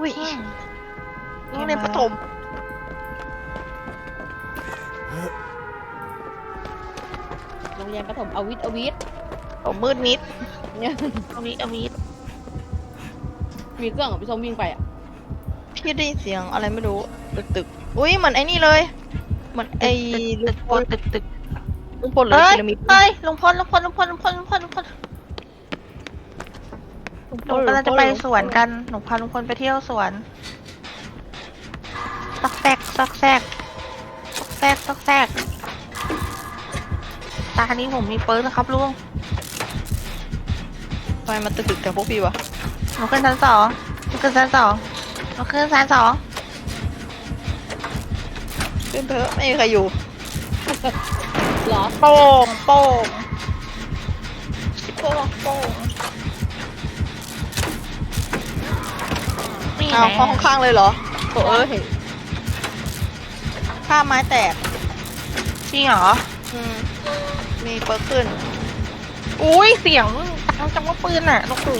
อุ้ยอืมโรงเรียนประถมโรงเรียนประถมอวิทย์อวิทย์ผมมืดมิดเนี่ยอวิอวิมีเครื่องของพี่ส้มวิ่งไปอะพี่ได้ยินเสียงอะไรไม่รู้ตึกตึกอุ้ยเหมือนไอ้นี่เลย เหมือนไอ้ลุงพลตึกตึกลุงพลหรือเอ้ยพีระมิดเฮ้ยลุงพลลุงพลลุงพลลุงพลลุงพลลุงพล หนูกำลังจะไปสวนกัน หนูพาลุงพลไปเที่ยวสวนซอกแซกซอกแซกซอกแซกซอกแซกตานี้ผมมีปืนนะครับลุงทำไมมันตึกตึกกับพวกพี่วะหนูขึ้นชั้นสองหนูขึ้นชั้นสองหนูขึ้นชั้นสองขึ้นเถอะไม่มีใครอยู่เหรอโป่งโป่งโป้งโป้ง นี่อ้าวแน่ห้องข้างๆเลยเหรอโถเอ้ยเห็นข้ามไม้แตกจริงเหรอ อืมมีเปิร์ขึ้น อุ้ยเสียงดังจังว่าปืนอะลูกหู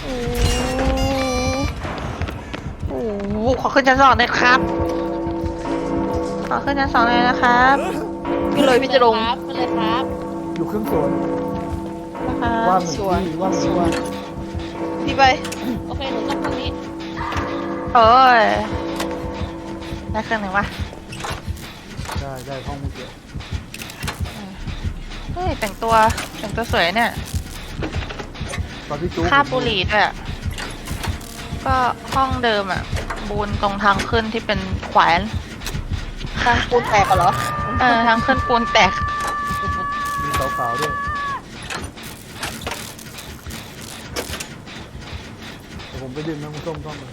โอ้โอ้โหขอขึ้นชั้นสองเลยครับ ขอขึ้นชั้นสองเลยนะครับพี่เลยพี่จะลง ครับไปเลยครับอยู่เครื่องสวนนะคะว่างหนึ่งสวน ที่ว่างหนึ่งสวนที่ พี่ไปโอเคหนูต้องตรงนี้โอ้ยได้เครื่องหนึ่งวะได้ได้ห้องเมื่อกี้เฮ้ยแต่งตัวแต่งตัวสวยเนี่ยตอนที่จู๊คาบบุหรี่ด้วยอะก็ห้องเดิมอะ บูนตรงทางขึ้นที่เป็นแขวน ทางปูนแตกกันเหรอ เออทางขึ้นปูนแตก มีขาวๆด้วยแต่ ผมไปดึงนะคุณส้มต้องเลย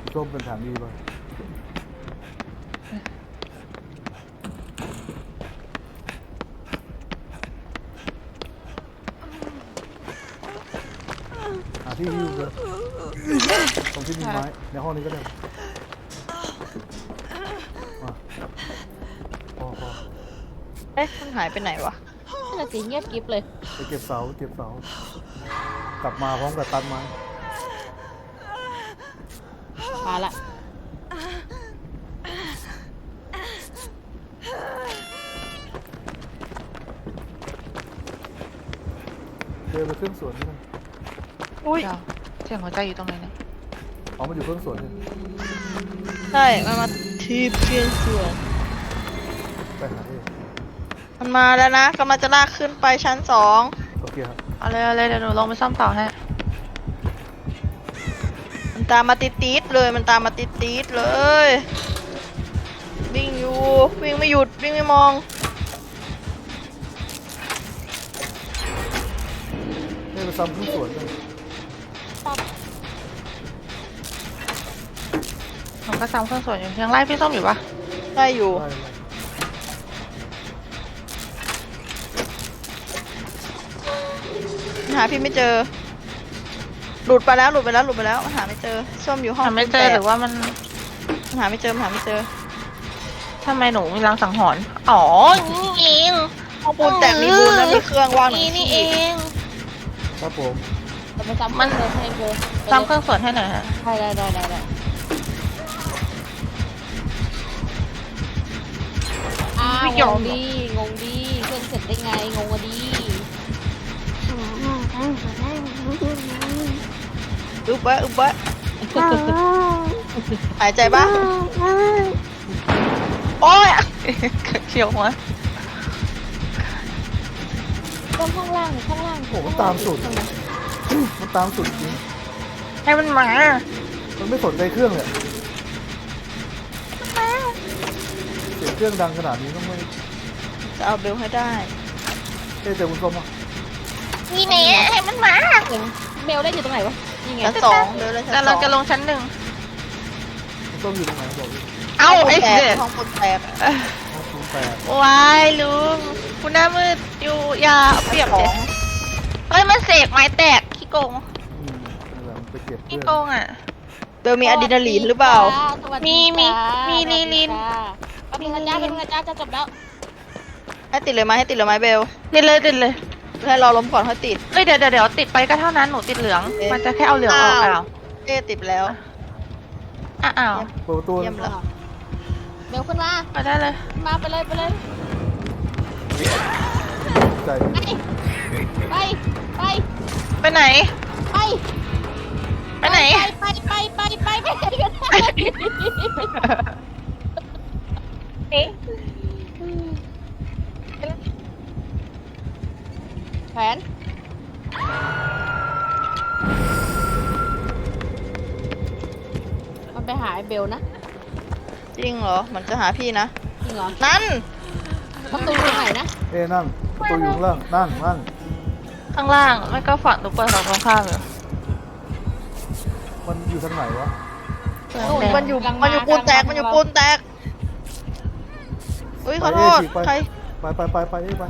คุณส้มเป็นฐานดีป่ะหาที่ฮิ้วเลยตรงที่มีไม้ ในห้องนี้ก็ได้มาพอพอเอ๊ะมันหายไปไหนวะนั่นนะสิเงียบกริบเลย ไปเก็บเสาเก็บเสาก ลับมาพร้อมกับตันไม้มาละเดินไปเครื่องสวนนี่มันอุ้ย เดี๋ยวเสียงหัวใจอยู่ตรงไหนเนี่ยอ๋อมันอยู่เครื่องสวนนี่ใช่ มันมาทีบเพียนสวน ไปหาเองมันมาแล้วนะกำลังจะลากขึ้นไปชั้นสองโอ เคครับเอาเลยเอาเลยเดี๋ยวหนูลงไปซ่อมต่อให้มันตามมาติดติดๆเลยมันตามมาติดติดๆเลยวิ่งอยู่วิ่งไม่หยุดวิ่งไม่มอง นี่ไปซ้ำเครื่องสวนกันหนูก็ซ้ำเครื่องส่วนอยู่ยังไล่พี่ส้มอยู่ปะได้อยู่ ได้เลย หาพี่ไม่เจอ หลุดไปแล้วหลุดไปแล้วหลุดไปแล้วหาไม่เจอส้มอยู่ห้องหาไม่เจอแปดหรือว่ามันหาไม่เจอหาไม่เจอทำไมหนูมีรางสังหรณ์อ๋อนี่เองห้องปูนแตกมีปูนแล้วมีเครื่องว่างหนึ่นี่งนี่ที่เองครับผมจะไปซ้ำมันเครื่องให้เบอร์ซ้ำเครื่องส่วนให้หน่อยฮะได้ได้ได้ได้ได้อ้าวงงดีงงดีเครื่องเสร็จได้ไงงงอะดี อึบไว้อึบไว้หายใจปะโอ้ยเขียวหัวก็ข้างล่างข้างล่างโอ้โหมันตามสุด มันตามสุดจริง ให้มันมา มันไม่สนใจเครื่องเลยเสียงเครื่องดังขนาดนี้ต้องไม่จะเอาเบลให้ได้เอ๊ะเจอคุณส้มอะ นี่เน่ให้มันมาเสียงเบลได้อยู่ตรงไหนวะนี่ไงชั้นสองเบลเลยชั้นสกำลัองงจะลงชั้นหนึ่งคุณส้มอยู่ตรงไหนบอกดิเอาไอ้แตเด็กดห้องปูนแตกห้องศูนย์แปดวายลุงคุณหน้ามืดอยู่อย่าเอาเปรียบขเด็องเฮ้ยมันเสกไม้แตกขี้โกงอืมนั่นแหละมันไปเก็บเคขี้รื่องโกงอะเบลมีอะดรีนาลีนหรือเปล่าสวัสดีมีมีจ้ามีลีลินสวัสดีจ้าแป๊บนึงนะจ้าแป๊บนึงนะจ้าจะจบแล้วให้ติดเลยไหมให้ติดเลยไหมเบลเดินเลยเดินเลยเบ ให้เราล้มก่อนค่อยติด เอ้ยเดี๋ยวเดี๋ยวเดี๋ยวติดไปก็เท่านั้นหนูติดเหลือง เอ๊ะมันจะแค่เอาเหลืองออกอ้าวอ้าวเอ๊ะติดไปแล้วอะอ้าวเปิดประตูเยี่ยมเลยเบลขึ้นมาไปได้เลยขึ้นมาไปเลยไปเลยใจไปไปไปไหน ไปไปไหน ไปไปไปไปไปไปกัน แผนมันไปหาไอ้เบลนะ จริงเหรอ มันจะหาพี่นะ จริงเหรอ นั่น ประตูตรงไหนนะ เอ้นั่งประตูอยู่ข้างล่างนั่งนั่งข้างล่างไม่ก็ฝั่งหนูเปิดฝั่งตรงข้ามอยู่มันอยู่ทางไหนวะเปิดนู่นแดงมันอยู่มันอยู่ปูนแตกมันอยู่ปูนแตก อุ้ยขอโทษ ไปใคร ไปไปไปไปเอ้ไป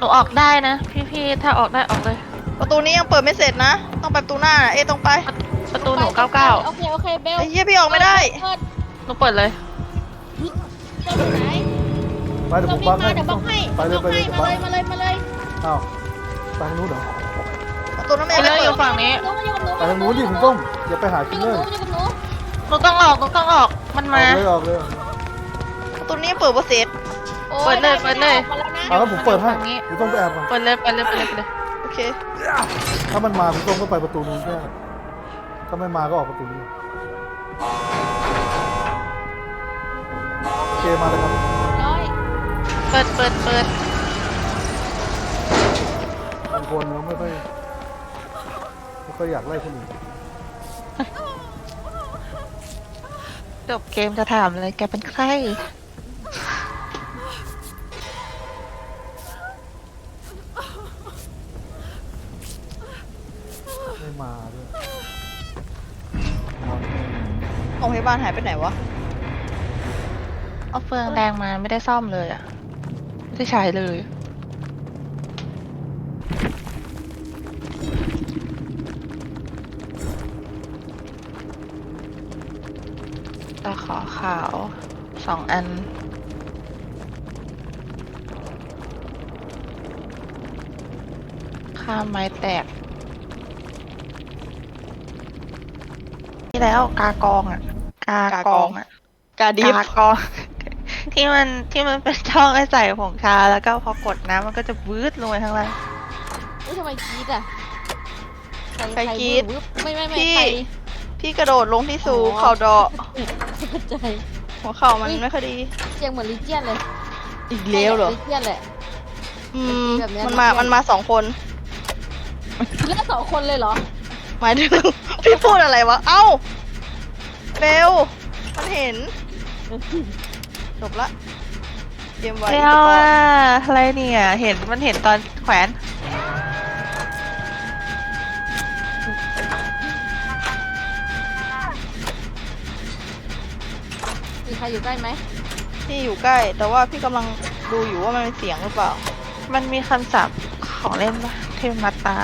หนูออกได้นะ พี่พี่ถ้าออกได้ออกเลย ประตูนี้ยังเปิดไม่เสร็จนะ ต้องไปประตูหน้าน่ะเอ๊ะต้องไปประตูหนูเก้าเก้าโอเค โอเค เบลไอ้เหี้ยพี่ออกไม่ได้ เปิดหนูเปิดเลย เปิดเปิดอยู่ไหนไปเดี๋ยวเราผมวิ่บังงมาให้เดี๋ยวบล็อกให้ไปเลยไปเลยบล็อกให้มาเลย มาเลย มาเลยอ้าวไปทางนู้นเหรอประตูนั้นไม่ไปได้เลยเปิอยู่ดฝั่งนี้หนูมาอยู่กับหนูไปทางนู้นดิคุณต้มอย่าไปหาอคิยู่ลกับเลอหร์นูอยู่กับหนู หนูต้องออกหนูต้องออกมันออมากเลยออกเลย ประตูนี้เปิดบ่เสร็จโอ้เปิดเลยเปิดเลยออกมาแล้วนะ เอาแล้วผมเปิดให้ฝั่งนี้คุณต้มไปแอบก่อนเปิดเลยเปิดเลยเปิดเลยเปิดเลยโอเค ถ้ามันมาคุณต้มก็ไปประตูนู้นแค่ถ้าไม่มาก็ออกประตูนี้โอเคมาเลยครับร้อยเปิดเปิดเปิดบางคนเขาไม่ค่อยไม่ค่อยอยากไล่คนอื่นจบเกมจะถามเลยแกเป็นใคร ยาบาลหายไปไหนวะ เอาเฟืองแดงมาไม่ได้ซ่อมเลยอะ ไม่ได้ใช้เลย ตะขอขาวสองอัน ข้ามไม้แตก นี่แล้วกากองอะ กากองอะกาดิฟกากอง ที่มันที่มันเป็นช่องให้ใส่ผงชา แล้วก็พอกดน้ำมันก็จะวืดลงไปข้างล่าง อุ้ยทำไมกรีดอะใครกรีดวึบไม่ไม่ไม่พี่ ใคร พี่กระโดดลงที่สูงอ๋อ เข่าดอกเข้าใจ หัวเข่ามันไม่ค่อยดี เสียงเหมือนลิเจียนเลยอีกแล้วเหรอ ลิเจียนแหละ อืม แบบเนี้ยมันมาแบบเนี้ยมันมาสองคน เลือกสองคนเลยเหรอหมายถึง พี่พูดอะไรวะ เอ้า เบลมันเห็นจบละเกมไว้เจ้าว่าอะไรเนี่ย เห็นมันเห็นตอนแขวน มีใครอยู่ใกล้ไหมพี่อยู่ใกล้ แต่ว่าพี่กำลังดูอยู่ว่ามันเป็นเสียงหรือเปล่า มันมีคำศัพท์ของเล่นปะที่มันมัดตา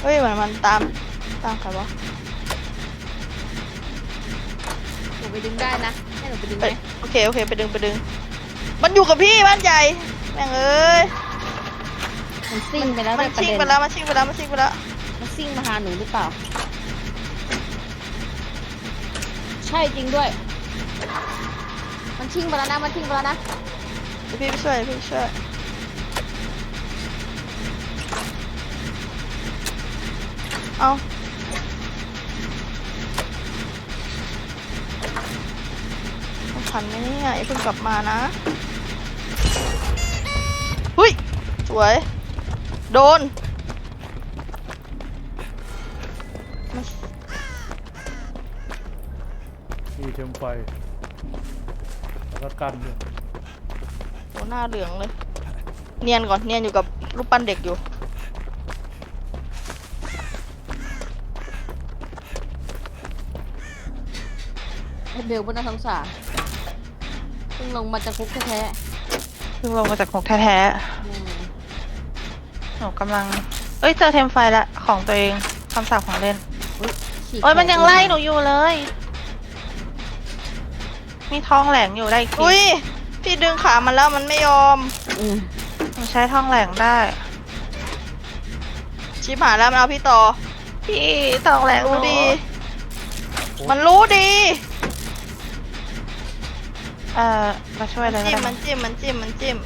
เฮ้ยเหมือนมันตามตามใครวะ ไปดึงได้นะ ให้หนูไปดึงไปไหมโอเคโอเคไปดึงไปดึง มันอยู่กับพี่บ้านใหญ่แม่งเอ้ยมันซิ่งไปแล้วมันด้วยประชิงเด็นไปแล้วมันชิงไปแล้วมันชิงไปแล้วมันซิ่งมาหาหนูหรือเปล่า ใช่จริงด้วย มันชิ่งไปแล้วนะมันชิ่งไปแล้วนะเดี๋ยวพี่ไปช่วยเดี๋ยวพี่ไปช่วยเอา ทันไหมเนี่ยไอ้เพิ่งกลับมานะหุยสวย โดนมามีเทมไฟแล้วก็กันด้วยโหหน้าเหลืองเลย เนียนก่อนเนียนอยู่กับรูปปั้นเด็กอยู่ไอ้เบลบนน่าสงสารเพิ่ งลงมาจากคุกแท้เพิ่งลงมาจากหกแท้ๆอืมๆหนูกำลัง เอ้ยเจอเทมไฟละของตัวเองคำศัพท์ของเล่น ฉีกโอ้ยมันยังไล่หนูแขอยู่เลย มีทองแหลงอยู่ได้อีกทีอุ้ยพี่ดึงขามันแล้วมันไม่ยอม อืมหนูใช้ทองแหลงได้ ชิบหายแล้วมันเอาพี่ต่อพี่ตองแหลกรู้ดี มันรู้ดี เอ่อมาช่วยเลยก็จิ้มได้มันจิ้มมันจิ้มมันจิ้ม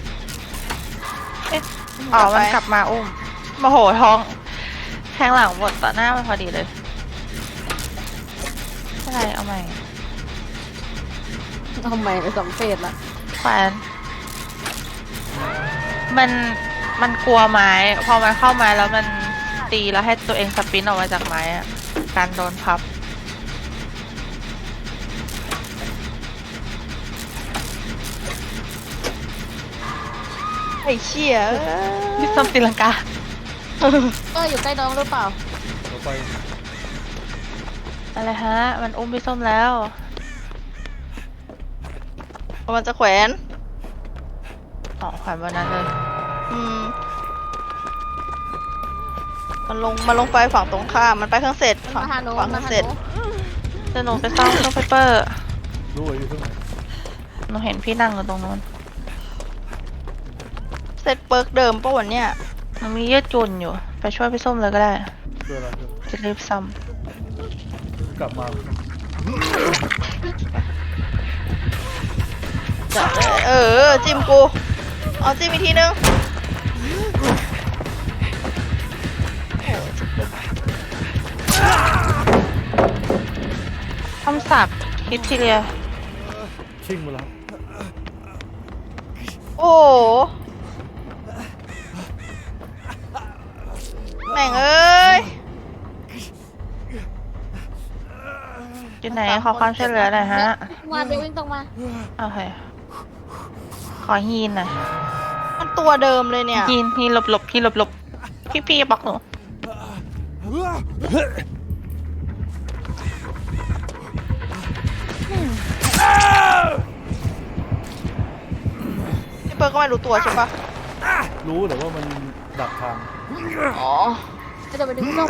เอ๊ะอ๋อมันกลับมาอุ้มโมโหท้อง แทงหลังบดต่อหน้ามันพอดีเลยอะไรเอาใหม่ทำไมไปสองเฟสละแขวนมันมันกลัวไม้ พอมันเข้าไม้แล้วมันตีแล้วให้ตัวเองสปรินต์ออกมาจากไม้อะการโดนพับ อ้เชี่ยเอ้ยพี่ส้มตีลังกาเอออยู่ใกล้น้องหรือเปล่าเราไปอะไรฮะ มันอุ้มพี่ส้มแล้ว มันจะแขวนอ๋อแขวนบนนั้นเลย อืม มันลงมันลงไปฝั่งตรงข้ามมันไปเครื่องเสร็จมันฝั่งมาหาหนูฝั่งเคมารื่องหาเสร็จหนูเดี๋ยวหนูไปซ่อมเครื่องไฟเปอร์รู้ว่าอยู่ตรงไหนหนูเห็นพี่นั่งอยู่ตรงนู้น เสร็จเปิร์กเดิมปะวันเนี้ยหนูมีเยืดจุนอยู่ ไปช่วยพี่ส้มเลยก็ได้เพื่ออะไรเพื่อจะรีบซ่อมกลับมาจะเออ จิ้มกู เอาจิ้มอีกทีนึงคำศัพท์คิดทีเรียชิ่งมาแล้วโอ้โห ม่งเอ้ยอยู่ไหนขอความช่วยเหลือหน่อยฮะมาเบลวิ่งตรงมา โอเคขอฮีนหน่อยมันตัวเดิมเลยเนี่ยฮีนฮีนหลบหลบฮีนหลบหลบพี่พี่บอกหนูพี่เปิร์กก็ไม่รู้ตัวใช่ปะ รู้แต่ว่ามันดักทางอ๋อจะเดินไปดึงพี่ส้ม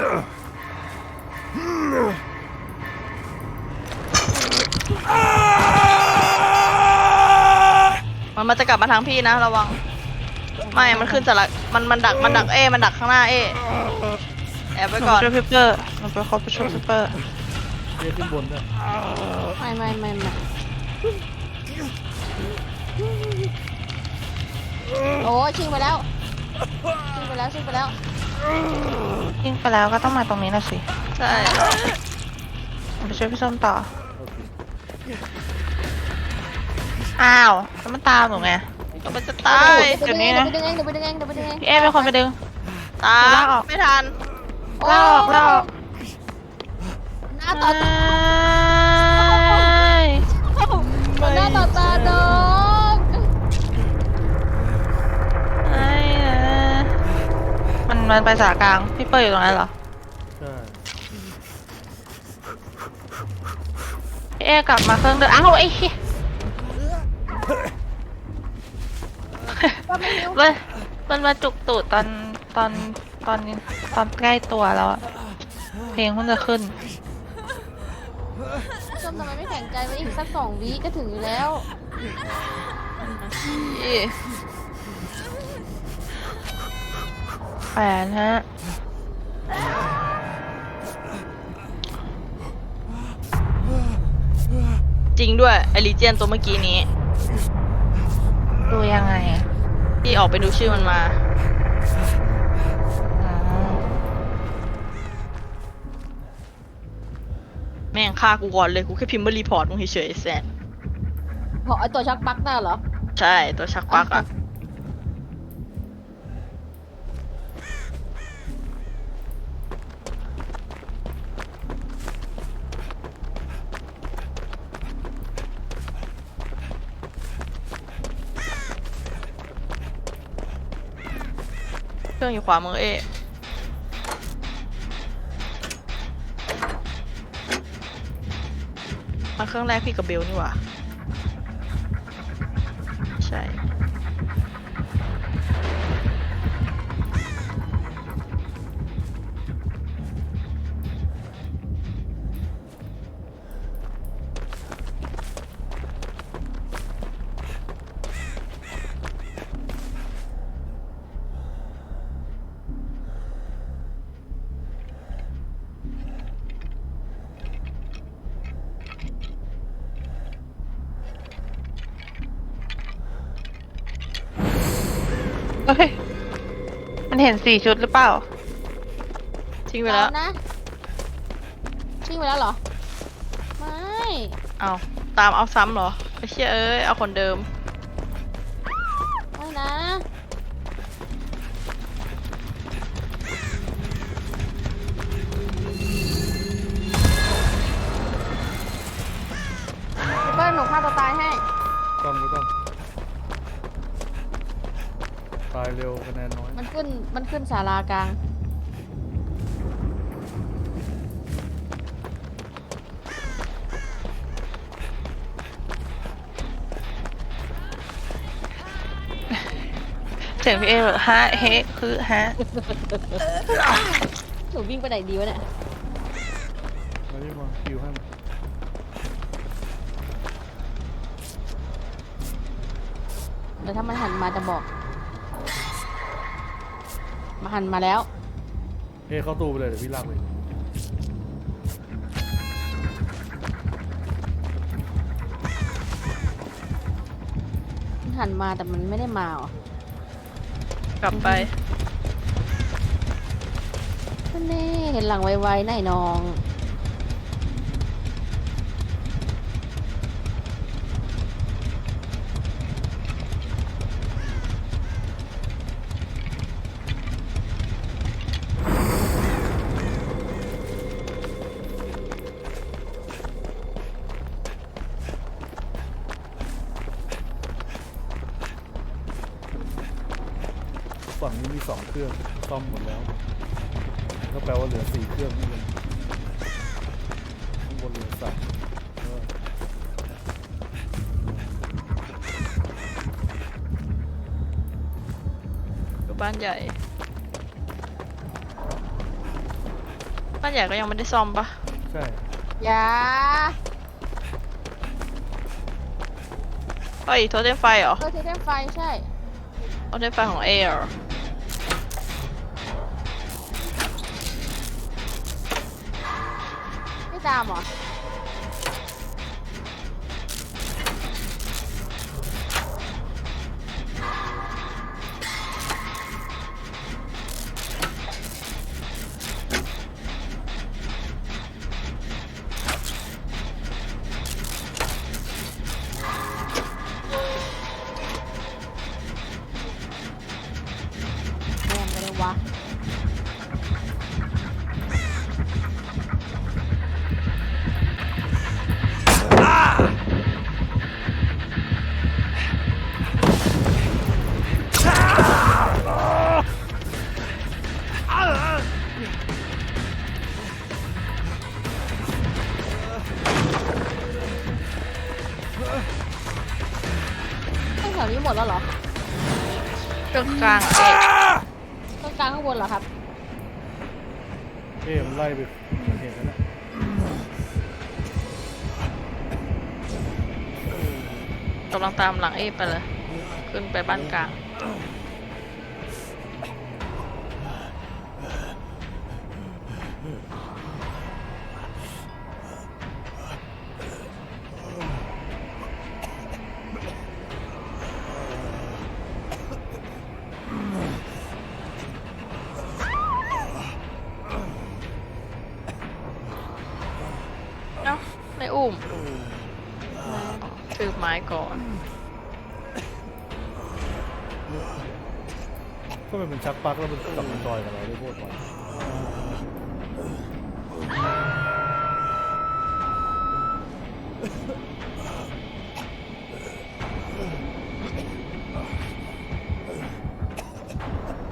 มันมันจะกลับมาทางพี่นะระวัง ไม่ มันขึ้นสลักมันมันดักมันดักเอ มันดักข้างหน้าเอ แอบหไว้นูก่อนช่วยพี่เปอร์หนูไปขอไปช่วยพี่เปอร์เรียกขึ้นบนได้ไม่ไม่ไม่ไม่ โอ้ชิงไปแล้วชิงไปแล้วชิงไปแล้ว ยิงไปแล้วก็ต้องมาตรงนี้นะสิใช่หนูไปช่วยพี่ส้มต่อโอเคอ้าวแล้วมันตามหนูไงมันจะตายเดี๋ยวไปดึงเองเดี๋ยวไปดึงเองเดี๋ยวไปดึงเองเดี๋ยวไปดึงเองพี่เอเป็นคนไปดึง ตาลากออก ไม่ทันลากออกลากออกหน้าต่อตาไม่หน้าต่อตาน้อง ไม่นะ มันมันไปสากลาง พี่เปอร์อยู่ตรงนั้นเหรอ ใช่พี่เอกลับมาเครื่องเดิมอ้าวไอ้เหี้ยว่าไม่รู้มันมันมาจุกตูดตอนตอนตอนตอนใกล้ตัวแล้วอะเพลงเพิ่งจะขึ้น ส้มทำไมไม่แข็งใจไว้อีกสักสองวิก็ถึงอยู่แล้ว แขวนฮะจริงด้วยไอรีเจียนตัวเมื่อกี้นี้ ดูยังไงอะที่ออกไปดูชื่อมันมาอ๋อแม่งฆ่ากูก่อนเลยกูแค่พิมพ์ว่ารีพอร์ตมึงเฉยๆไอ้แซนเพราะไอตัวชักปลั๊กน่ะเหรอ ใช่ตัวชักปลักอะ รื่องอยู่ขวามือเอมาเครื่องแรกพี่กับเบลนี่หว่า มันเห็นสี่ชุดหรือเปล่า ทิ้งไปแล้ว เอานะชิ่งไปแล้วเหรอ ไม่ เอาตามเอาซ้ำเหรอไอ้เชี่ยเอ้ย เอาคนเดิม ไม่นะ พี่เปิ้ลหนูฆ่าตัวตายให้ ต้องไม่ต้อง ตายเร็วคะแนนน้อยมันขึ้น มันขึ้นศาลากลาง เสียงพี่เอแบบฮะเฮคือฮะหนูวิ่งไปไหนดีวะเนี่ย มาที่มาคิวให้มันเดี๋ยวถ้ามันหันมาจะบอก มาหันมาแล้ว เฮ้เข้าตู้ไปเลยเดี๋ยวพี่ลากไปมันหันมาแต่มันไม่ได้มาเหรอกลับไปก็แน่เห็นหลังไวๆน่ายน้องฝั่ง รื่องซ่อมหมดแล้ว ก็แปลว่าเหลือสี่เครื่องนี่เลยข้างบนเหลือสามเอออยู่บ้านใหญ่ บ้านใหญ่ก็ยังไม่ได้ซ่อมปะใช่อย่าเฮ้ยโทเทมไฟเหรอเออเทเทมไฟใช่โทเทมไฟของเอเหรามเหรอ ถวนี้หมดแล้วเหรอเครื่องกลางเอเครื่องกลางข้างบนเหรอครับ เอ๊ะมันไล่ไปมันเห็นแล้วนะกำลังตามหลังเอไปเลย ขึ้นไปบ้านกลาง ไม่อุ้มถือไม้ก่อนก็มันเป็นชักปลั๊กแล้วมันกลับมันจอยกับเราได้โคตรไว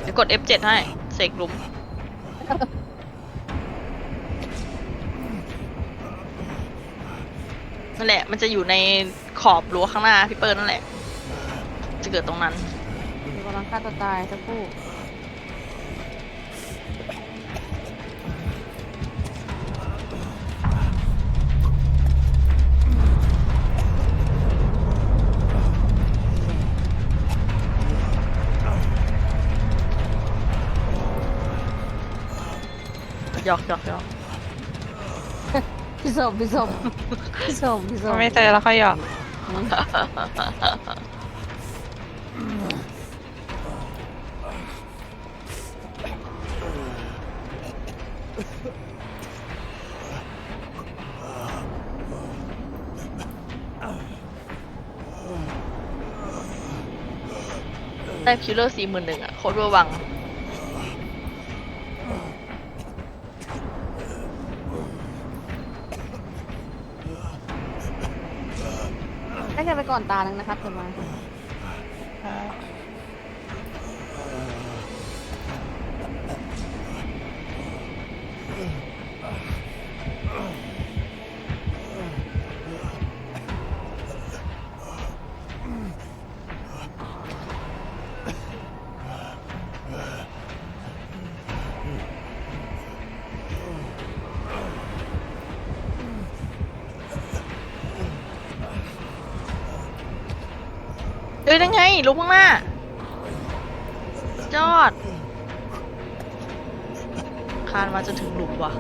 เดี๋ยวกด F7 ให้ เสกหลุม นั่นแหละ มันจะอยู่ในขอบรั้วข้างหน้าพี่เปิร์นั่นแหละ จะเกิดตรงนั้นหนูกำลังฆ่าตัวตายสักครู่หยอกหยอกหยอก พี่สมพี่สมพี่สมพี่สมไม่เจอแล้วค่อยหยอกได้พิลเลอร์สี่หมื่นหนึ่งอะ โคตรเวอร์วัง ก่อนตาหนึงนะครับเดี๋ยวมา เอ้ยนั่นไงลุกข้างหน้า จอด คานมาจนถึงหลุมว่ะ